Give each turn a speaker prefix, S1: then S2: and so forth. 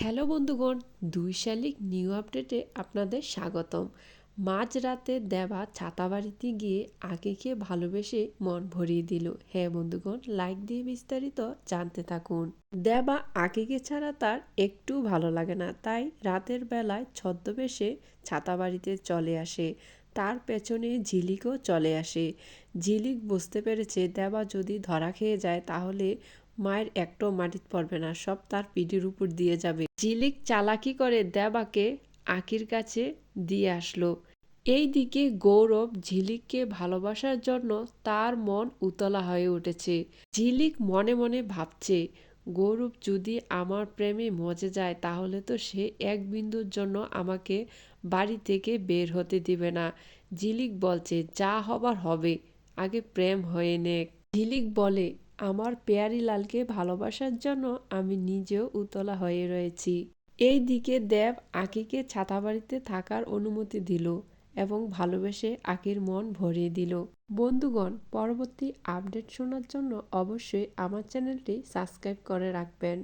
S1: Hello বন্ধুগণ, দুই শালিক নিউ আপডেটে আপনাদের স্বাগতম। মাঝরাতে দেবা ছাতাবাড়িতে গিয়ে আকিকে ভালোবেসে মন ভরিয়ে দিল। হ্যাঁ বন্ধুগণ লাইক দিয়ে বিস্তারিত জানতে থাকুন। দেবা আকিকে ছাড়া তার একটু ভালো লাগে না, তাই রাতের বেলায় ছদ্মবেশে ছাতাবাড়িতে চলে আসে। তার পেছনে ঝিলিকও চলে আসে। ঝিলিক বুঝতে পেরেছে দেবা যদি ধরা খেয়ে যায় তাহলে মায়ের একটাও মাটিত পড়বে না, সব তার পিঠের উপর দিয়ে যাবে। ঝিলিক চালাকি করে দেবাকে আকির কাছে দিয়ে আসলো। এই দিকে গৌরব ঝিলিককে ভালোবাসার জন্য তার মন উতলা হয়ে উঠেছে। ঝিলিক মনে মনে ভাবছে, গৌরব যদি আমার প্রেমে মজে যায়, তাহলে তো সে এক বিন্দুর জন্য আমাকে বাড়ি থেকে বের হতে দিবে না। ঝিলিক বলছে, যা হবার হবে, আগে প্রেম হয়ে নেক। ঝিলিক বলে আমার পেয়ারি লালকে ভালোবাসার জন্য আমি নিজেও উতলা হয়ে রয়েছি। এই দিকে দেব আকিকে ছাতাবাড়িতে থাকার অনুমতি দিল এবং ভালোবেসে আকির মন ভরিয়ে দিল। বন্ধুগণ, পরবর্তী আপডেট শোনার জন্য অবশ্যই আমার চ্যানেলটি সাবস্ক্রাইব করে রাখবেন।